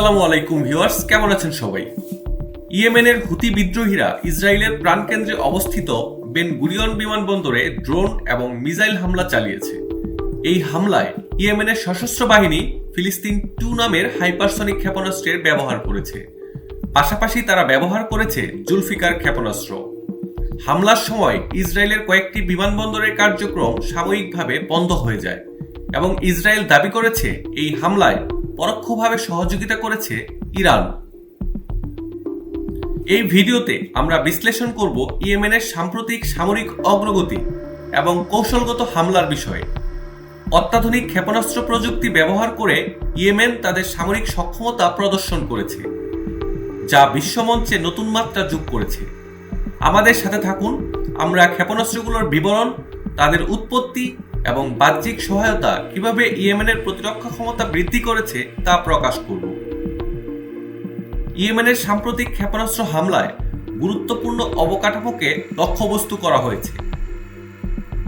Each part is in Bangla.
আসসালামু আলাইকুম ভিউয়ার্স, কেমন আছেন সবাই? ইয়েমেনের হুতি বিদ্রোহীরা ইসরায়েলের প্রাণকেন্দ্রে অবস্থিত বেন গুরিয়ন বিমানবন্দরে ড্রোন এবং মিসাইল হামলা চালিয়েছে। এই হামলায় ইয়েমেনের সশস্ত্র বাহিনী ফিলিস্তিন টু নামের হাইপারসনিক ক্ষেপণাস্ত্রের ব্যবহার করেছে। পাশাপাশি তারা ব্যবহার করেছে জুলফিকার ক্ষেপণাস্ত্র। হামলার সময় ইসরায়েলের কয়েকটি বিমানবন্দরের কার্যক্রম সাময়িকভাবে বন্ধ হয়ে যায় এবং ইসরায়েল দাবি করেছে, এই হামলায় পরোক্ষভাবে সহযোগিতা করেছে ইরান। এই ভিডিওতে আমরা বিশ্লেষণ করব ইয়েমেনের সাম্প্রতিক সামরিক অগ্রগতি এবং কৌশলগত হামলার বিষয়ে। অত্যাধুনিক ক্ষেপণাস্ত্র প্রযুক্তি ব্যবহার করে ইয়েমেন তাদের সামরিক সক্ষমতা প্রদর্শন করেছে, যা বিশ্বমঞ্চে নতুন মাত্রা যোগ করেছে। আমাদের সাথে থাকুন, আমরা ক্ষেপণাস্ত্রগুলোর বিবরণ, তাদের উৎপত্তি এবং বাহ্যিক সহায়তা কীভাবে ইয়েমেনের প্রতিরক্ষা ক্ষমতা বৃদ্ধি করেছে তা প্রকাশ করব। ইয়েমেনের সাম্প্রতিক ক্ষেপণাস্ত্র হামলায় গুরুত্বপূর্ণ অবকাঠামোকে লক্ষ্যবস্তু করা হয়েছে।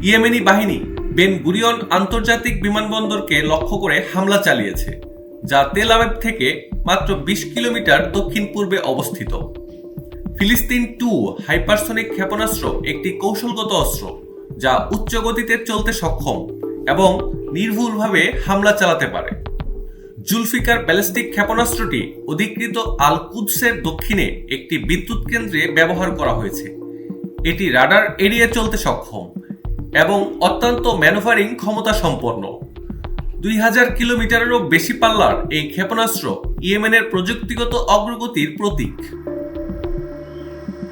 ইয়েমেনি বাহিনী বেন গুরিয়ন আন্তর্জাতিক বিমানবন্দরকে লক্ষ্য করে হামলা চালিয়েছে, যা তেল আবেব থেকে মাত্র বিশ কিলোমিটার দক্ষিণ পূর্বে অবস্থিত। ফিলিস্তিন টু হাইপারসনিক ক্ষেপণাস্ত্র একটি কৌশলগত অস্ত্র। যা উচ্চ গতিতে চলতে সক্ষম এবং নির্ভুলভাবে হামলা চালাতে পারে। জুলফিকার ব্যালিস্টিক ক্ষেপণাস্ত্রটি অধিকৃত আল কুদসের দক্ষিণে একটি বিদ্যুৎ কেন্দ্রে ব্যবহার করা হয়েছে। এটি রাডার এড়িয়ে চলতে সক্ষম এবং অত্যন্ত ম্যানুভারিং ক্ষমতা সম্পন্ন দুই হাজার কিলোমিটারেরও বেশি পাল্লার এই ক্ষেপণাস্ত্র ইয়েমেনের প্রযুক্তিগত অগ্রগতির প্রতীক।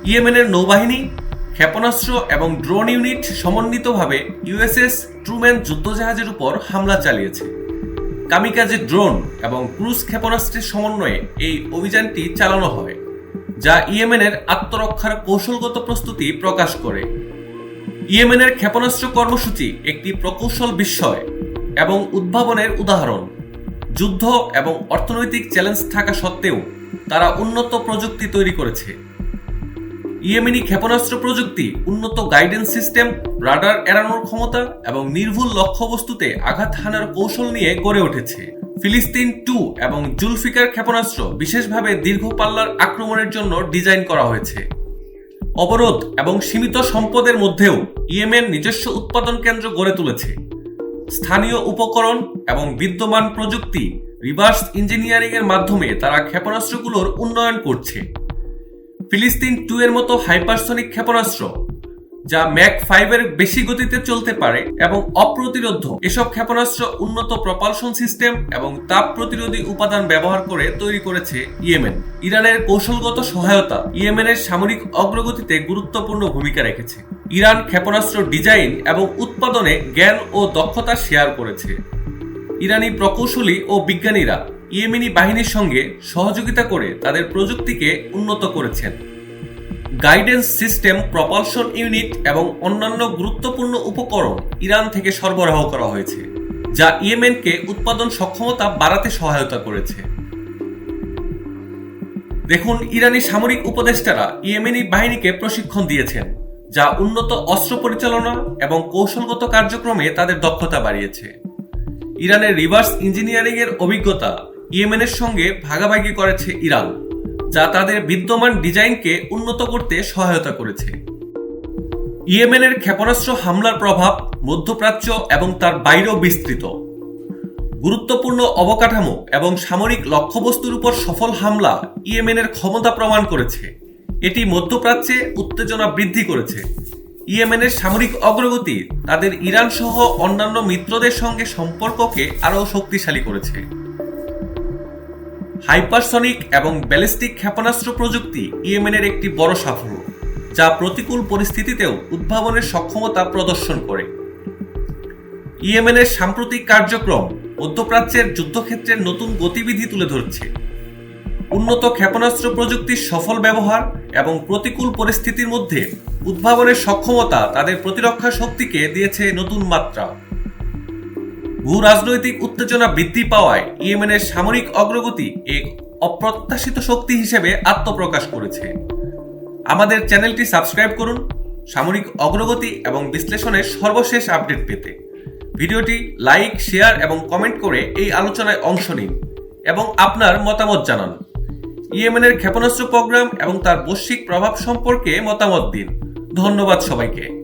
ইয়েমেনের নৌবাহিনী ক্ষেপণাস্ত্র এবং ড্রোন ইউনিট সমন্বিতভাবে ইউএসএস ট্রুম্যান যুদ্ধজাহাজের উপর হামলা চালিয়েছে। কামিকাজে ড্রোন এবং ক্রুজ ক্ষেপণাস্ত্রের সমন্বয়ে এই অভিযানটি চালানো হয়, যা ইয়েমেনের আত্মরক্ষার কৌশলগত প্রস্তুতি প্রকাশ করে। ইয়েমেনের ক্ষেপণাস্ত্র কর্মসূচি একটি প্রকৌশল বিস্ময় এবং উদ্ভাবনের উদাহরণ। যুদ্ধ এবং অর্থনৈতিক চ্যালেঞ্জ থাকা সত্ত্বেও তারা উন্নত প্রযুক্তি তৈরি করেছে। ইয়েমেনি ক্ষেপণাস্ত্র প্রযুক্তি, উন্নত গাইডেন্স সিস্টেম, রাডার এড়ানোর ক্ষমতা এবং নির্ভুল লক্ষ্যবস্তুতে আঘাত হানার কৌশল নিয়ে গড়ে উঠেছে। ফিলিস্তিন টু এবং জুলফিকার ক্ষেপণাস্ত্র বিশেষভাবে দীর্ঘ পাল্লার আক্রমণের জন্য ডিজাইন করা হয়েছে। অবরোধ এবং সীমিত সম্পদের মধ্যেও ইয়েমেন নিজস্ব উৎপাদন কেন্দ্র গড়ে তুলেছে। স্থানীয় উপকরণ এবং বিদ্যমান প্রযুক্তি, রিভার্স ইঞ্জিনিয়ারিং এর মাধ্যমে তারা ক্ষেপণাস্ত্রগুলোর উন্নয়ন করছে। ফিলিস্তিন টু এর মতো হাইপারসনিক ক্ষেপণাস্ত্র, যা ম্যাক ফাইভের বেশি গতিতে চলতে পারে এবং অপ্রতিরোধ এসব ক্ষেপণাস্ত্র উন্নত প্রপালশন সিস্টেম এবং তাপ প্রতিরোধী উপাদান ব্যবহার করে তৈরি করেছে ইয়েমেন। ইরানের কৌশলগত সহায়তা ইয়েমেনের সামরিক অগ্রগতিতে গুরুত্বপূর্ণ ভূমিকা রেখেছে। ইরান ক্ষেপণাস্ত্র ডিজাইন এবং উৎপাদনে জ্ঞান ও দক্ষতা শেয়ার করেছে। ইরানি প্রকৌশলী ও বিজ্ঞানীরা ইয়েমেনি বাহিনীর সঙ্গে সহযোগিতা করে তাদের প্রযুক্তিকে উন্নত করেছেন। গাইডেন্স সিস্টেম, প্রপালশন ইউনিট এবং অন্যান্য গুরুত্বপূর্ণ উপকরণ ইরান থেকে সরবরাহ করা হয়েছে, যা ইয়েমেনকে উৎপাদন সক্ষমতা বাড়াতে সহায়তা করেছে। দেখুন, ইরানি সামরিক উপদেষ্টারা ইয়েমেনি বাহিনীকে প্রশিক্ষণ দিয়েছেন, যা উন্নত অস্ত্র পরিচালনা এবং কৌশলগত কার্যক্রমে তাদের দক্ষতা বাড়িয়েছে। ইরানের রিভার্স ইঞ্জিনিয়ারিং এর অভিজ্ঞতা ইয়েমেনের সঙ্গে ভাগাভাগি করেছে ইরান, যা তাদের বিদ্যমান ডিজাইনকে উন্নত করতে সহায়তা করেছে। ইয়েমেনের ক্ষেপণাস্ত্র হামলার প্রভাব মধ্যপ্রাচ্য এবং তার বাইরেও বিস্তৃত। গুরুত্বপূর্ণ অবকাঠামো এবং সামরিক লক্ষ্যবস্তুর উপর সফল হামলা ইয়েমেনের ক্ষমতা প্রমাণ করেছে। এটি মধ্যপ্রাচ্যে উত্তেজনা বৃদ্ধি করেছে। ইয়েমেনের সামরিক অগ্রগতি তাদের ইরান সহ অন্যান্য মিত্রদের সঙ্গে সম্পর্ককে আরও শক্তিশালী করেছে। হাইপারসনিক এবং ব্যালিস্টিক ক্ষেপণাস্ত্র প্রযুক্তি ইয়েমেনের একটি বড় সাফল্য, যা প্রতিকূল পরিস্থিতিতেও উদ্ভাবনের সক্ষমতা প্রদর্শন করে। ইয়েমেনের সাম্প্রতিক কার্যক্রম মধ্যপ্রাচ্যের যুদ্ধক্ষেত্রের নতুন গতিবিধি তুলে ধরছে। উন্নত ক্ষেপণাস্ত্র প্রযুক্তির সফল ব্যবহার এবং প্রতিকূল পরিস্থিতির মধ্যে উদ্ভাবনের সক্ষমতা তাদের প্রতিরক্ষা শক্তিকে দিয়েছে নতুন মাত্রা। ভূ রাজনৈতিক উত্তেজনা বৃদ্ধি পাওয়ায় ইয়েমেনের সামরিক অগ্রগতি এক অপ্রত্যাশিত শক্তি হিসেবে আত্মপ্রকাশ করেছে। আমাদের চ্যানেলটি সাবস্ক্রাইব করুন, সামরিক অগ্রগতি এবং বিশ্লেষণের সর্বশেষ আপডেট পেতে। ভিডিওটি লাইক, শেয়ার এবং কমেন্ট করে এই আলোচনায় অংশ নিন এবং আপনার মতামত জানান। ইয়েমেনের ক্ষেপণাস্ত্র প্রোগ্রাম এবং তার বৈশ্বিক প্রভাব সম্পর্কে মতামত দিন। ধন্যবাদ সবাইকে।